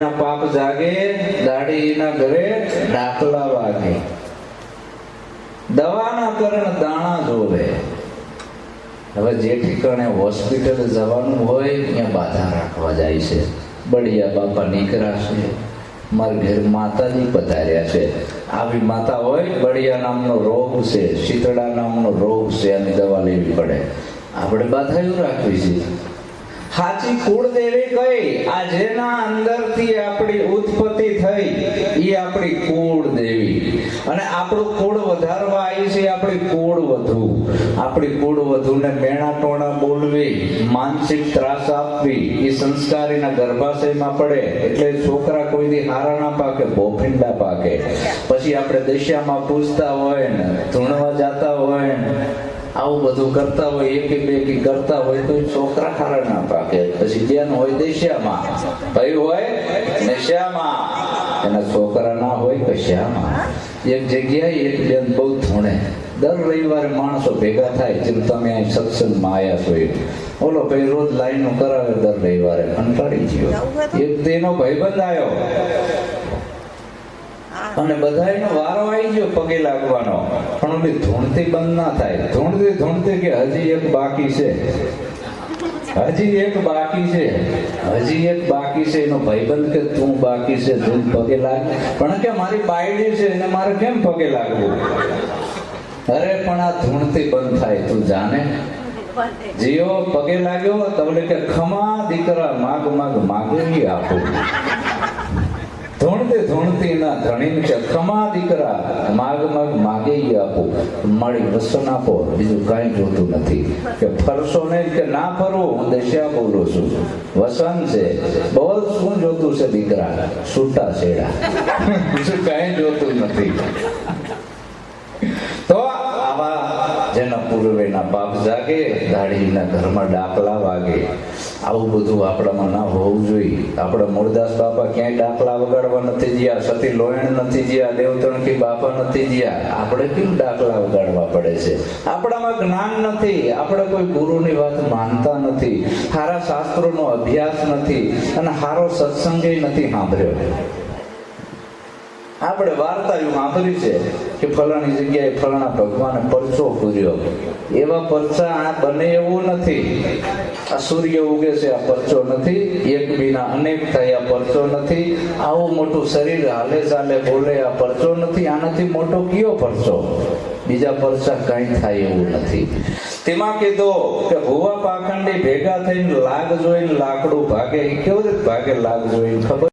પાપ જાગે દાઢીના ઘરે ડાકલા વાગે. દવાના કરણ દાણા જોવે હવે જે ઠીકાણે હોસ્પિટલ જવાનું હોય, ત્યાં બાધા રાખવા જાય છે. બળિયા બાપા નીકળ્યા છે. મારા ઘેર માતાજી પધાર્યા છે. આવી માતા હોય બળિયા નામનો રોગ છે, શીતળા નામનો રોગ છે એની દવા લેવી પડે. આપણે બાધાયું રાખવી છે. સાચી કુળદેવી કઈ? આ જેના અંદરથી આપણી ઉત્પત્તિ થઈ એ આપણી કુળદેવી. અને આપણું કુળ વધારવા આવી છે આપણી કુળ વધુ. આપણી કુળ વધુને મેણા ટોણા બોલવી, માનસિક ત્રાસ આપવી એ સંસ્કારીના ગર્ભાશયમાં પડે. એટલે છોકરા કોઈ દી હારા ના પાકે ભોફિંડા પાકે. પછી આપણે દશામાં પૂછતા હોય ને, ધૂણવા જાતા હોય ને, આવું બધું કરતા હોય, એક બે કરતા હોય, તો છોકરા ખારા ના પાકે. બેન હોય દેશામાં ભાઈ હોય નશામાં એના છોકરા ના હોય કશામાં એક જગ્યાએ એક બેન બહુ ધૂણે દર રવિવારે માણસો ભેગા થાય જેમ તમે અહીં સત્સંગમાં આવ્યા છો ઓલો ભાઈ રોજ લાઈનો કરાવે દર રવિવારે. કંટાળી ગયો. એક તેનો ભાઈબંધ આવ્યો અને બધાયનો વારો આવી ગયો પગે લાગવાનો. પણ ઓલી ધૂણથી બંધ ના થાય. ધૂણથી ધૂણથી કે હજી એક બાકી છે. હજી એક બાકી છે. હજી એક બાકી છે. એનો ભાઈબંધ કે તું બાકી છે, તું પગે લાગ. પણ કે મારી બાયડી છે, એને મારે કેમ પગે લાગવું? અરે, પણ આ ધૂણથી બંધ થાય, તું જાણે. જીઓ, પગે લાગ્યો તમને કે ખમા દીકરા, માગ માગ માગે આપું. ધૂણતી ધૂણતી ના ધણીને કે દીકરા, માગ માગ, માગે ઈ આપો. મારી વસન આપો, બીજું કાંઈ જોતું નથી. કે ફરશો ને કે ના ફરો, હું દશા બોલું છું. વસન છે. બોલ, શું જોતું છે દીકરા? છૂટા છેડા બીજું કાંઈ જોતું નથી તો આવા જેના પૂર્વેના પાપ જાગે, દાઢીના ઘરમાં ડાકલા વાગે. આવું બધું આપણામાં ના હોવું જોઈએ. આપણા મૂળદાસ બાપા ક્યાંય ડાકલા વગાડવા નથી ગયા સતી લોયણ નથી ગયા દેવતણકી બાપા નથી ગયા આપણે કેમ ડાકલા વગાડવા પડે છે? આપણામાં જ્ઞાન નથી. આપણે કોઈ ગુરુની વાત માનતા નથી. સારા શાસ્ત્રોનો અભ્યાસ નથી. અને સારો સત્સંગે નથી સાંભળ્યો. આપણે વાર્તા એવું સાંભળ્યું છે કે ફલાણી જગ્યાએ ફલાણા ભગવાને પરચો પૂર્યો. એવા પરચા આ બને એવું નથી. આ સૂર્ય ઉગે છે, આ પરચો નથી. એક બીના અનેક થાય, આ પરચો નથી. આવું મોટું શરીર હાલે ચાલે, બોલે, આ પરચો નથી. આનાથી મોટો કયો પરચો? બીજા પરચા કઈ થાય એવું નથી. તેમાં કીધો કે ભુવા પાખંડી ભેગા થઈને લાગ જોઈને લાકડું ભાગે. કેવું ભાગે? લાગ જોઈને ખબર